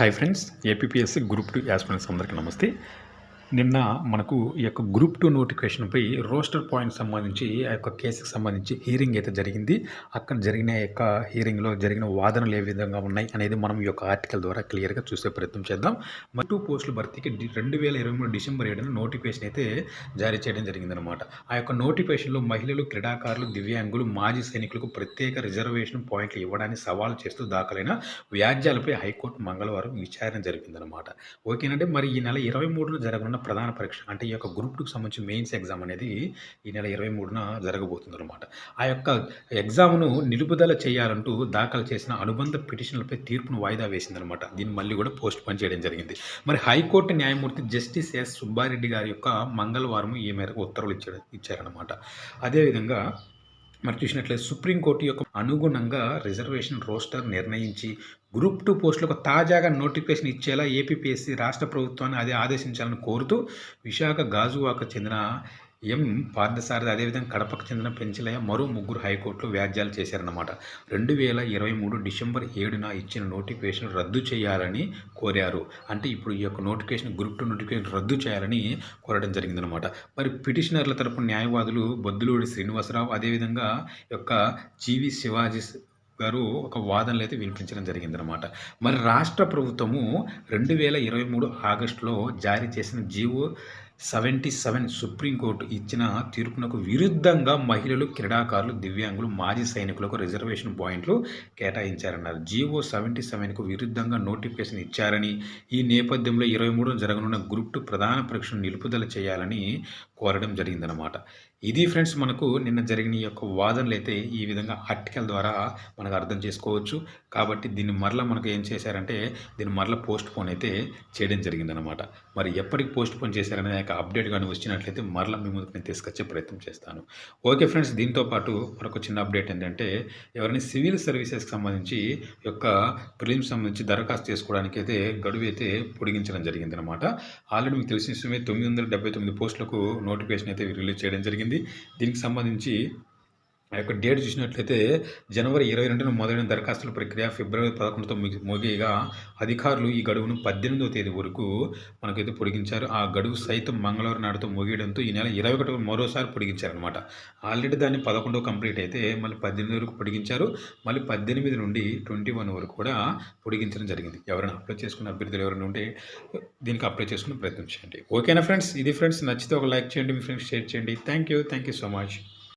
Hi friends APSC group two aspirants అందరికీ నమస్తే. నిన్న మనకు ఈ యొక్క గ్రూప్ టూ నోటిఫికేషన్పై రోస్టర్ పాయింట్ సంబంధించి ఆ యొక్క కేసుకు సంబంధించి హీరింగ్ అయితే జరిగింది. అక్కడ జరిగిన యొక్క హీరింగ్లో జరిగిన వాదనలు ఏ విధంగా ఉన్నాయి అనేది మనం ఈ యొక్క ఆర్టికల్ ద్వారా క్లియర్గా చూసే ప్రయత్నం చేద్దాం. మరి టూ పోస్టుల భర్తీకి రెండు వేల ఇరవై మూడు డిసెంబర్ ఏడున నోటిఫికేషన్ అయితే జారీ చేయడం జరిగిందనమాట ఆ యొక్క నోటిఫికేషన్లో మహిళలు క్రీడాకారులు దివ్యాంగులు మాజీ సైనికులకు ప్రత్యేక రిజర్వేషన్ పాయింట్లు ఇవ్వడానికి సవాల్ చేస్తూ దాఖలైన వ్యాజ్యాలపై హైకోర్టు మంగళవారం విచారణ జరిగిందనమాట ఓకేనంటే మరి ఈ నెల ఇరవై మూడున జరగనున్న ప్రధాన పరీక్ష. అంటే ఈ యొక్క గ్రూప్ టూకి సంబంధించి మెయిన్స్ ఎగ్జామ్ అనేది ఈ నెల ఇరవై మూడున జరగబోతుంది అనమాట ఆ యొక్క ఎగ్జామ్ను నిలుపుదల చేయాలంటూ దాఖలు చేసిన అనుబంధ పిటిషన్లపై తీర్పును వాయిదా వేసిందనమాట దీన్ని మళ్ళీ కూడా పోస్ట్ పోన్ చేయడం జరిగింది. మరి హైకోర్టు న్యాయమూర్తి జస్టిస్ ఎస్ సుబ్బారెడ్డి గారి యొక్క మంగళవారం ఈ మేరకు ఉత్తర్వులు ఇచ్చారు ఇచ్చారనమాట అదేవిధంగా మరి చూసినట్లయితే సుప్రీంకోర్టు యొక్క అనుగుణంగా రిజర్వేషన్ రోస్టర్ నిర్ణయించి గ్రూప్ టూ పోస్టులకు తాజాగా నోటిఫికేషన్ ఇచ్చేలా ఏపీపీఎస్సీ రాష్ట్ర ప్రభుత్వాన్ని అదే ఆదేశించాలని కోరుతూ విశాఖ గాజువాక చెందిన ఎం పార్థసారథి అదేవిధంగా కడపకు చెందిన పెంచలయ్య మరో ముగ్గురు హైకోర్టులో వ్యాజ్యాలు చేశారన్నమాట. రెండు వేల ఇరవై మూడు డిసెంబర్ ఏడున ఇచ్చిన నోటిఫికేషన్ రద్దు చేయాలని కోరారు. అంటే ఇప్పుడు ఈ యొక్క నోటిఫికేషన్ గ్రూప్ టూ నోటిఫికేషన్ రద్దు చేయాలని కోరడం జరిగిందనమాట మరి పిటిషనర్ల తరపు న్యాయవాదులు బొద్దులూడి శ్రీనివాసరావు అదేవిధంగా యొక్క జీవి శివాజీ గారు ఒక వాదనలు అయితే వినిపించడం జరిగిందనమాట మరి రాష్ట్ర ప్రభుత్వము రెండు వేల ఇరవై మూడు ఆగస్టులో జారీ చేసిన జీవో సెవెంటీ సెవెన్ సుప్రీంకోర్టు ఇచ్చిన తీర్పునకు విరుద్ధంగా మహిళలు క్రీడాకారులు దివ్యాంగులు మాజీ సైనికులకు రిజర్వేషన్ పాయింట్లు కేటాయించారన్నారు. జీవో సెవెంటీ సెవెన్కు విరుద్ధంగా నోటిఫికేషన్ ఇచ్చారని ఈ నేపథ్యంలో ఇరవై మూడున జరగనున్న గ్రూప్ టూ ప్రధాన పరీక్షను నిలుపుదల చేయాలని కోరడం జరిగిందనమాట ఇది ఫ్రెండ్స్ మనకు నిన్న జరిగిన ఈ యొక్క వాదనలు అయితే ఈ విధంగా ఆర్టికల్ ద్వారా మనకు అర్థం చేసుకోవచ్చు. కాబట్టి దీన్ని మరలా మనకు ఏం చేశారంటే దీన్ని మరలా పోస్ట్ పోన్ అయితే చేయడం జరిగిందనమాట మరి ఎప్పటికి పోస్ట్ పోన్ చేశారనే యొక్క అప్డేట్ కానీ వచ్చినట్లయితే మరలా మీ ముందుకు నేను తీసుకొచ్చే ప్రయత్నం చేస్తాను. ఓకే ఫ్రెండ్స్ దీంతో పాటు మరొక చిన్న అప్డేట్ ఏంటంటే ఎవరైనా సివిల్ సర్వీసెస్కి సంబంధించి యొక్క ప్రిలిమ్స్ సంబంధించి దరఖాస్తు చేసుకోవడానికి అయితే గడువు అయితే పొడిగించడం జరిగిందనమాట ఆల్రెడీ మీకు తెలిసిన విషయమే తొమ్మిది వందల డెబ్బై తొమ్మిది పోస్టులకు నోటిఫికేషన్ అయితే రిలీజ్ చేయడం జరిగింది. దీనికి సంబంధించి ఆ యొక్క డేట్ చూసినట్లయితే జనవరి ఇరవై రెండున మొదలైన దరఖాస్తుల ప్రక్రియ ఫిబ్రవరి పదకొండుతో మోగేగా ముగియగా అధికారులు ఈ గడువును పద్దెనిమిదవ తేదీ వరకు మనకైతే పొడిగించారు. ఆ గడువు సైతం మంగళవారం నాడుతో ముగియడంతో ఈ నెల ఇరవై ఒకటి మరోసారి పొడిగించారనమాట ఆల్రెడీ దాన్ని పదకొండవ కంప్లీట్ అయితే మళ్ళీ పద్దెనిమిది వరకు పొడిగించారు. మళ్ళీ పద్దెనిమిది నుండి ట్వంటీ వన్ వరకు కూడా పొడిగించడం జరిగింది. ఎవరైనా అప్లై చేసుకున్న అభ్యర్థులు ఎవరైనా ఉంటే దీనికి అప్లై చేసుకునే ప్రయత్నం చేయండి. ఓకేనా ఫ్రెండ్స్? ఇది ఫ్రెండ్స్ నచ్చితే ఒక లైక్ చేయండి మీ ఫ్రెండ్స్ షేర్ చేయండి. Thank you. Thank you so much.